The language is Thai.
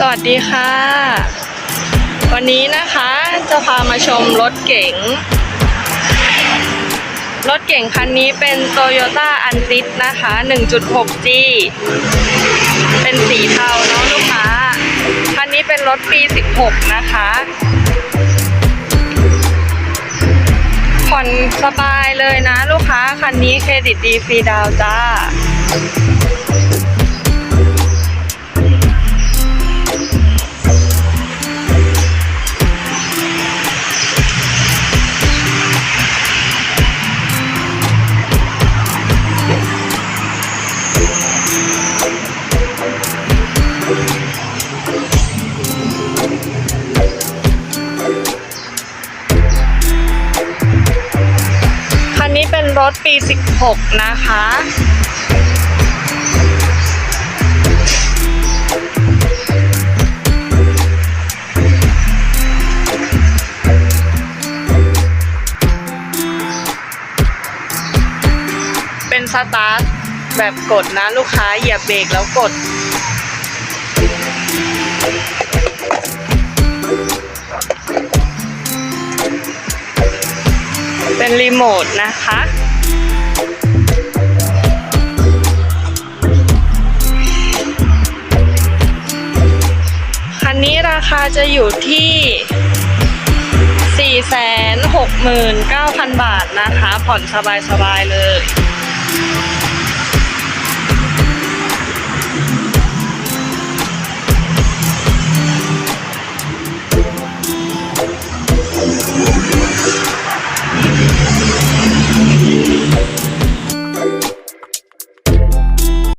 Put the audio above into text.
สวัสดีค่ะ วันนี้นะคะจะพามาชมรถเก๋ง รถเก๋งคันนี้เป็น Toyota a n t i s นะคะ 1.6G เป็นสีเทาเนาะลูกค้า คันนี้เป็นรถปี 16 นะคะ ผ่อนสบายเลยนะลูกค้า คันนี้เครดิตดีฟรีดาวจ้า คันนี้เป็นรถปี 16 นะคะเป็นสตาร์ทแบบกดนะ ลูกค้าเหยียบเบรกแล้วกด เป็นรีโมทนะคะ คันนี้ราคาจะอยู่ที่ 469,000 บาทนะคะ ผ่อนสบายๆเลย